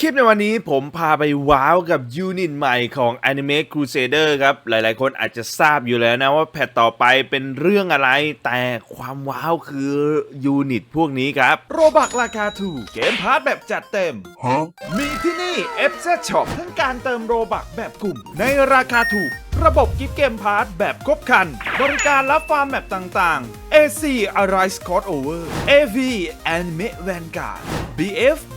คลิปในวันนี้ผมพาไปว้าวกับยูนิตใหม่ของ Anime Crusader ครับ หลายๆ คนอาจจะทราบอยู่แล้วนะว่าแพทต่อไปเป็นเรื่องอะไร แต่ความว้าวคือยูนิตพวกนี้ครับ โรบักราคาถูก เกมพาร์ทแบบจัดเต็ม มีที่นี่ FZ Shop ทั้งการเติมโรบักแบบกลุ่ม ในราคาถูก ระบบกิฟต์เกมพาร์ทแบบครบคัน บริการรับฟาร์มแบบต่างๆ AC Arise Crossover AV Anime Vanguard BF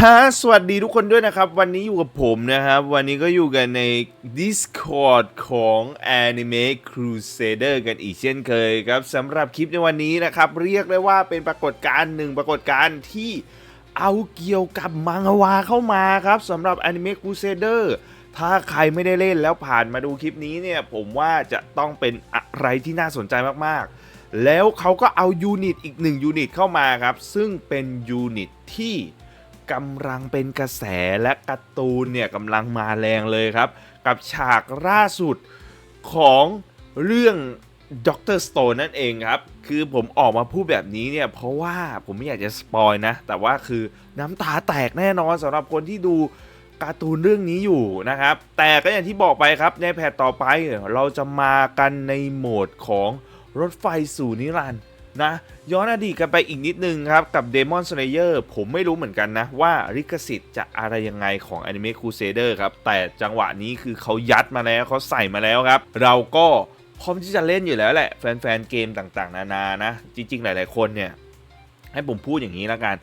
ฮะสวัสดีทุกคนด้วยนะครับ วันนี้อยู่กับผมนะครับ วันนี้ก็อยู่กันใน Discord ของ Anime Crusader กันอีกเช่นเคยครับสำหรับคลิปในวันนี้นะครับ เรียกได้ว่าเป็นปรากฏการณ์หนึ่งปรากฏการณ์ที่เอาเกี่ยวกับมังฮวาเข้ามาครับสำหรับ Anime Crusader ถ้าใครไม่ได้เล่นแล้วผ่านมาดูคลิปนี้เนี่ย ผมว่าจะต้องเป็นอะไรที่น่าสนใจมากๆ แล้วเขาก็เอายูนิตอีกหนึ่งยูนิตเข้ามาครับ ซึ่งเป็นยูนิตที่ กำลังเป็นกระแสและการ์ตูนเนี่ยกำลังมาแรงเลยครับ กับฉากล่าสุดของเรื่องด็อกเตอร์สโตนนั่นเองครับ คือผมออกมาพูดแบบนี้เนี่ย เพราะว่าผมไม่อยากจะสปอยนะ แต่ว่าคือน้ำตาแตกแน่นอนสำหรับคนที่ดูการ์ตูนเรื่องนี้อยู่นะครับ แต่ก็อย่างที่บอกไปครับ ในแพทต่อไปเราจะมากันในโหมดของรถไฟสู่นิรันดร์ นะย้อนอดีตกันไปอีกนิดนึงครับ กับ Demon Slayer ผมไม่รู้เหมือนกันนะ ว่าลิขสิทธิ์จะอะไรยังไงของ Anime Crusader ครับ แต่จังหวะนี้คือเขายัดมาแล้วเขาใส่มาแล้วครับ เราก็พร้อมที่จะเล่นอยู่แล้วแหละ แฟนๆเกมต่างๆ นานานะ จริง ๆ หลายๆคนเนี่ย ให้ผมพูดอย่างนี้แล้วกัน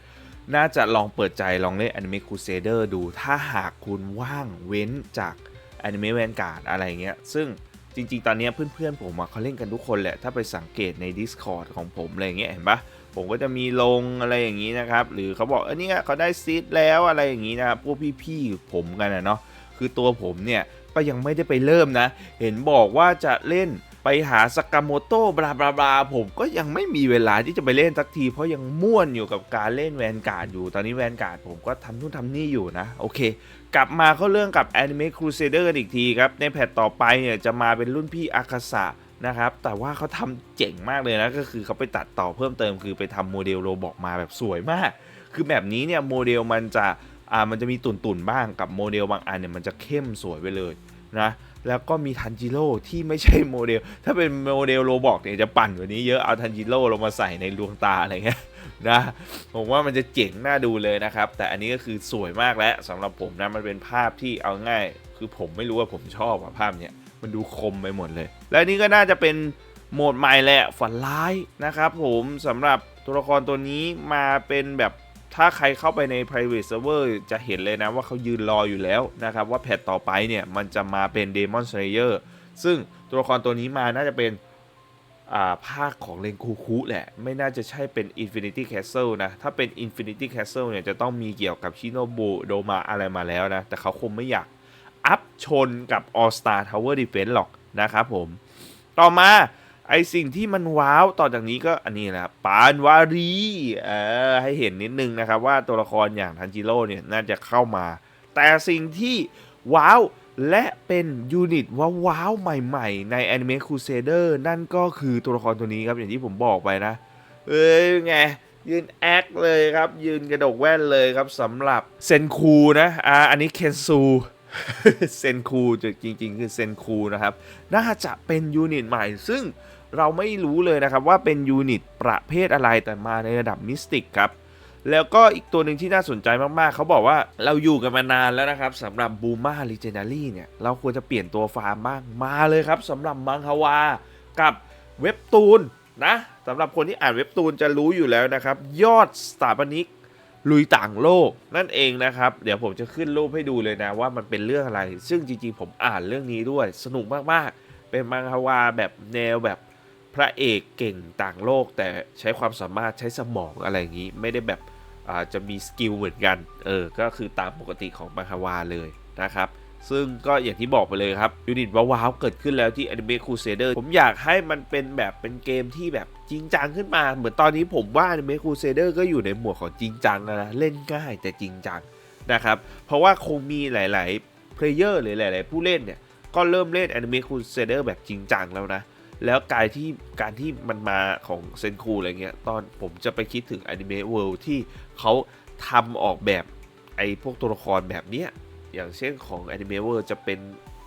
น่าจะลองเปิดใจลองเล่น Anime Crusader ดูถ้าหากคุณว่างเว้นจาก Anime Vanguard อะไรเงี้ยซึ่ง จริง ๆ ตอนนี้เพื่อนๆ ผมเขาเล่นกันทุกคนแหละ ถ้าไปสังเกตใน Discord ของผมอะไรเงี้ยเห็นปะผมก็จะมีลงอะไรอย่างนี้นะครับ หรือเขาบอกเออเนี่ยเขาได้ซีดแล้วอะไรอย่างนี้นะครับ พวกพี่ๆ ผมกันนะเนาะ คือตัวผมเนี่ยก็ยังไม่ได้ไปเริ่มนะ เห็นบอกว่าจะเล่น ไปหาสกามโมโต้บลาบลาบลาผมก็ยังไม่มีเวลาที่จะไปเล่นสักที เพราะยังม่วนอยู่กับการเล่นแวนการ์ดอยู่ ตอนนี้แวนการ์ดผมก็ทำนู่นทำนี่อยู่นะ โอเค กลับมาเข้าเรื่องกับ Anime Crusader กันอีกทีครับ ในแพทต่อไปเนี่ยจะมาเป็นรุ่นพี่อาคาสะนะครับ แต่ว่าเขาทำเจ๋งมากเลยนะ ก็คือเขาไปตัดต่อเพิ่มเติม คือไปทำโมเดลโรบอกมาแบบสวยมาก คือแบบนี้เนี่ยโมเดลมันจะอ่ามันจะมีตุ่นๆบ้างกับโมเดลบางอันเนี่ยมันจะเข้มสวยไปเลยนะ แล้วก็มีทันจิโร่ที่ไม่ใช่โมเดล ถ้าเป็นโมเดลโรบอกเนี่ยจะปั่นกว่านี้เยอะเอาทันจิโร่ลงมาใส่ในดวงตาอะไรเงี้ยนะผมว่ามันจะเจ๋งน่าดูเลยนะครับ แต่อันนี้ก็คือสวยมากแล้วสำหรับผมนะมันเป็นภาพที่เอาง่าย คือผมไม่รู้ว่าผมชอบอะภาพเนี้ยมันดูคมไปหมดเลย และนี่ก็น่าจะเป็นโหมดใหม่แหละฝันร้ายนะครับ ผมสำหรับตัวละครตัวนี้มาเป็นแบบ ถ้าใครเข้าไปใน private server จะเห็นเลยนะว่าเขายืนรออยู่แล้วนะครับ ว่าแพทต่อไปเนี่ย มันจะมาเป็น Demon Slayer ซึ่งตัวละครตัวนี้มาน่าจะเป็นอ่าภาคของเลนคูคุแหละ ไม่น่าจะใช่เป็น Infinity Castle นะ ถ้าเป็น Infinity Castle เนี่ย จะต้องมีเกี่ยวกับชิโนบุโดมาอะไรมาแล้วนะ แต่เขาคงไม่อยากอัพชนกับ All Star Tower Defense หรอกนะครับผม ต่อมา ไอสิ่งที่มันว้าวต่อจากนี้ก็อันนี้แหละปานวารีเออให้เห็นนิดนึงนะครับ ว่าตัวละครอย่างทันจิโร่เนี่ยน่าจะเข้ามา แต่สิ่งที่ว้าวและเป็นยูนิตว้าวใหม่ๆ ใน Anime Crusader นั่นก็คือตัวละครตัวนี้ครับ อย่างที่ผมบอกไปนะ เอ้ยไง ยืนแอคเลยครับ ยืนกระดกแว่นเลยครับสำหรับเซนคูนะอ่าอันนี้เคนซูเซนคูจริงๆ คือเซนคูนะครับ น่าจะเป็นยูนิตใหม่ซึ่ง เราไม่รู้เลยนะครับว่าเป็นยูนิตประเภทอะไรแต่มาในระดับมิสติกครับแล้วก็อีกตัวหนึ่งที่น่าสนใจมากๆ เขาบอกว่าเราอยู่กันมานานแล้วนะครับสำหรับบูมาลีเจนารีเนี่ยเราควรจะเปลี่ยนตัวฟาร์มบ้างมาเลยครับสำหรับมังฮวากับเว็บตูนนะสำหรับคนที่อ่านเว็บตูนจะรู้อยู่แล้วนะครับ ยอดสถาปนิกลุยต่างโลกนั่นเองนะครับ เดี๋ยวผมจะขึ้นรูปให้ดูเลยนะว่ามันเป็นเรื่องอะไร ซึ่งจริงๆ ผมอ่านเรื่องนี้ด้วย สนุกมากๆ เป็นมังฮวาแบบแนวแบบ พระเอกเก่งต่างโลก แต่ใช้ความสามารถใช้สมองอะไรอย่างนี้ไม่ได้แบบอาจะมีสกิลเหมือนกัน เออ ก็คือตามปกติของมังฮวาเลยนะครับ ซึ่งก็อย่างที่บอกไปเลยครับ ยูนิตว้าวเกิดขึ้นแล้วที่ Anime Crusader ผมอยากให้มันเป็นแบบเป็นเกมที่แบบจริงจังขึ้นมา เหมือนตอนนี้ผมว่า Anime Crusader ก็อยู่ในหมวดของจริงจังนะ เล่นง่ายแต่จริงจังนะครับ เพราะว่าคงมีหลาย ๆ เพลเยอร์หรือหลาย ๆ ผู้เล่นเนี่ย ก็เริ่มเล่น Anime Crusader แบบจริงจังแล้วนะ แล้วการที่การที่มันมาของเซนคูอะไรเงี้ยตอนผมจะไปคิดถึง Anime World ที่เขาทำออกแบบไอ้พวกตัวละครแบบเนี้ยอย่างเช่นของ Anime World จะเป็น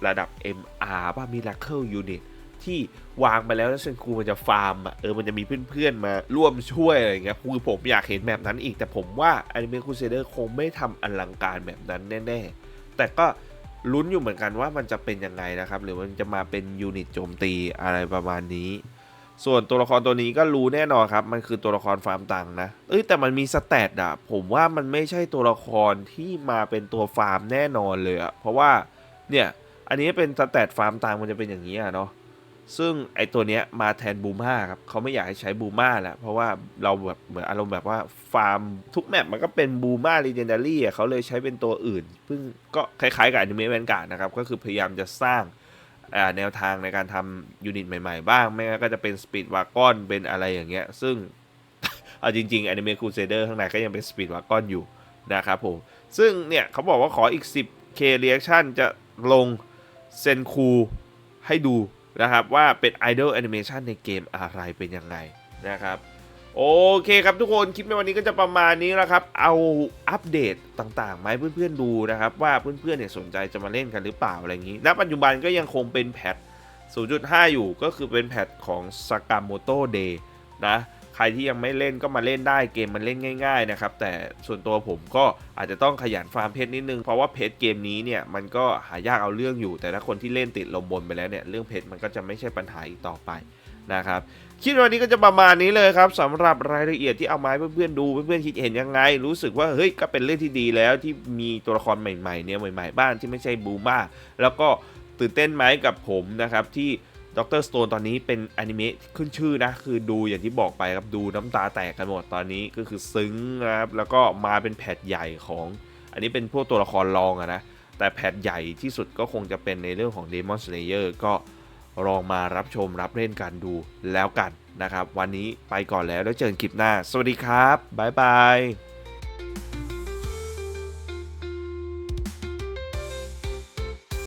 ระดับ MR ป่ะ Miracle Unit ที่วางไปแล้วแล้วเซนคูมันจะฟาร์มอะเออมันจะมีเพื่อนๆมาร่วมช่วยอะไรเงี้ยคือผมอยากเห็นแบบนั้นอีก แต่ผมว่า Anime Crusader คงไม่ทำอลังการแบบนั้นแน่ ๆ แต่ก็ ลุ้นอยู่เหมือนกันว่ามันจะเป็นยังไงนะครับ หรือมันจะมาเป็นยูนิตโจมตีอะไรประมาณนี้ ส่วนตัวละครตัวนี้ก็รู้แน่นอนครับ มันคือตัวละครฟาร์มตังค์นะ เอ้ยแต่มันมีสแตทอะผมว่ามันไม่ใช่ตัวละครที่มาเป็นตัวฟาร์มแน่นอนเลยอะเพราะว่าเนี่ยอันนี้เป็นสแตทฟาร์มตังค์มันจะเป็นอย่างนี้อะเนาะ ซึ่งไอตัวเนี้ยมาแทนบูม่าครับเขาไม่อยากให้ใช้บูม่าแล้วเพราะว่าเราแบบเหมือนอารมณ์แบบว่าฟาร์มทุกแมปมันก็เป็นบูม่าลีเจนดารี่อะเขาเลยใช้เป็นตัวอื่นซึ่งก็คล้ายๆกับอนิเมะแวนการ์ดนะครับก็คือพยายามจะสร้างแนวทางในการทำยูนิตใหม่ๆ บ้าง ไม่งั้นก็จะเป็นสปีดวากอนเป็นอะไรอย่างเงี้ย ซึ่งเอาจริงๆ Anime Crusader ข้างในก็ยังเป็นสปีดวากอนอยู่นะครับผม ซึ่งเนี่ยเขาบอกว่าขออีก 10k reaction จะลงเซนคูให้ดู นะครับว่าเป็นไอดอลแอนิเมชันในเกมอะไรเป็นยังไงนะครับโอเคครับทุกคนคลิปในวันนี้ก็จะประมาณนี้แล้วครับ เอาอัปเดตต่างๆมาให้เพื่อนๆดูนะครับ ว่าเพื่อนๆเนี่ยสนใจจะมาเล่นกันหรือเปล่าอะไรอย่างนี้ณปัจจุบันก็ยังคงเป็นแพท0.5 อยู่ก็คือเป็นแพทของ Sakamoto Day นะ รที่ยังไม่เล่นก็มาเล่นได้เกมมันเล่นง่าย ๆนะครับ แต่ส่วนตัวผมก็อาจจะต้องขยันฟาร์มเพชรนิดนึง เพราะว่าเพชรเกมนี้เนี่ยมันก็หายากเอาเรื่องอยู่ แต่ถ้าคนที่เล่นติดลมบนไปแล้วเนี่ยเรื่องเพชรมันก็จะไม่ใช่ปัญหาอีกต่อไปนะครับคลิปวันนี้ก็จะประมาณนี้เลยครับสำหรับรายละเอียดที่เอามาให้เพื่อนๆดูเพื่อนๆคิดเห็นยังไง รู้สึกว่าเฮ้ยก็เป็นเรื่องที่ดีแล้วที่มีตัวละครใหม่ๆเนี่ยใหม่ ๆ บ้านที่ไม่ใช่บูมาแล้วก็ตื่นเต้นไหมกับผมนะครับที่ ด็อกเตอร์สโตนตอนนี้เป็นอนิเมะขึ้นชื่อนะ คือดูอย่างที่บอกไปครับ ดูน้ำตาแตกกันหมดตอนนี้ก็คือซึ้งนะครับ แล้วก็มาเป็นแพทใหญ่ของ อันนี้เป็นพวกตัวละครรองอะนะ แต่แพทใหญ่ที่สุดก็คงจะเป็นในเรื่องของ Demon Slayer ก็ลองมารับชมรับเล่นกันดูแล้วกันนะครับ วันนี้ไปก่อนแล้วแล้วเจอกันคลิปหน้า สวัสดีครับบ๊ายบาย